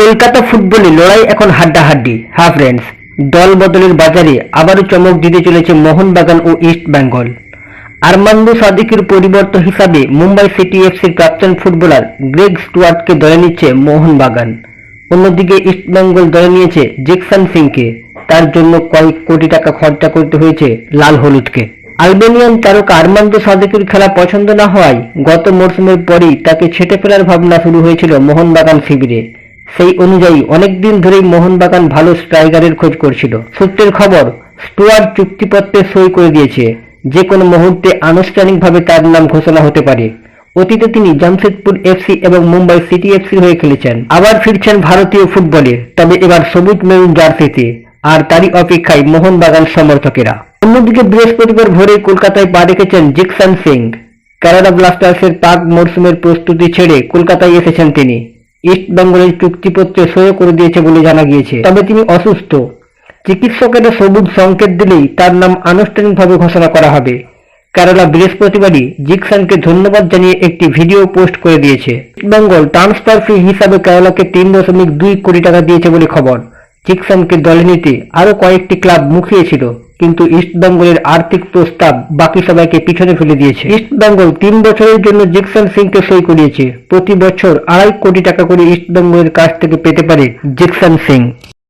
কলকাতা ফুটবলে লড়াই এখন হাড্ডাহাড্ডি। হ্যাঁ ফ্রেন্ডস দল বদলের বাজারে আবারও চমক দিতে চলেছে মোহনবাগান ও ইস্ট বেঙ্গল। আরমান্দো সাদিকের পরিবর্ত হিসাবে মুম্বাই সিটি এফসির প্রাক্তন ফুটবলার গ্রেগ স্টুয়ার্টকে দলে নিচ্ছে মোহনবাগান। অন্যদিকে ইস্ট বেঙ্গল দলে নিয়েছে জেকসন সিংকে। তার জন্য কয়েক কোটি টাকা খরচা করতে হয়েছে লাল হলুদকে। আলবেনিয়ান তারকা আরমান্দো সাদিকের খেলা পছন্দ না হওয়ায় গত মরশুমের পরেই তাকে ছেটে ফেলার ভাবনা শুরু হয়েছিল মোহনবাগান শিবিরে। সেই অনুযায়ী অনেকদিন ধরেই মোহনবাগান ভালো স্ট্রাইকারের খোঁজ করছিল। সূত্রের খবর, স্টুয়ার্ট চুক্তিপত্রে সই করে দিয়েছে। যে কোনো মুহূর্তে আনুষ্ঠানিকভাবে তার নাম ঘোষণা হতে পারে। অতীতে তিনি জামশেদপুর এফসি এবং মুম্বাই সিটি এফসির হয়ে খেলেছেন। আবার ফিরছেন ভারতীয় ফুটবলে। তবে এবার সবুজ মেরুন জার্সিতে। আর তারই অপেক্ষায় মোহনবাগান সমর্থকেরা। অন্যদিকে বৃহস্পতিবার ভোরে কলকাতায় পা রেখেছেন জিকসান সিং। কেরালা ব্লাস্টার্সের পাক মরসুমের প্রস্তুতি ছেড়ে কলকাতায় এসেছেন তিনি। ইস্ট বেঙ্গলের চুক্তিপত্রে সই করে দিয়েছে বলে জানা গিয়েছে। তবে তিনি অসুস্থ। চিকিৎসকেরা সবুজ সংকেত দিলেই তার নাম আনুষ্ঠানিকভাবে ঘোষণা করা হবে। কেরালা বৃহস্পতিবারই জিকসানকে ধন্যবাদ জানিয়ে একটি ভিডিও পোস্ট করে দিয়েছে। ইস্ট বেঙ্গল ট্রান্সফার ফি হিসাবে কেরালাকে তিন দশমিক দুই কোটি টাকা দিয়েছে বলে খবর। জিকসানকে দলে নিতে আরও কয়েকটি ক্লাব মুখিয়েছিল, কিন্তু ইস্টবেঙ্গলের আর্থিক প্রস্তাব বাকি সবাইকে পিছনে ফেলে দিয়েছে। ইস্টবেঙ্গল তিন বছরের জন্য জিকসন সিংকে সই করিয়েছে। প্রতি বছর আড়াই কোটি টাকা করে ইস্টবেঙ্গলের কাছ থেকে পেতে পারে জিকসন সিং।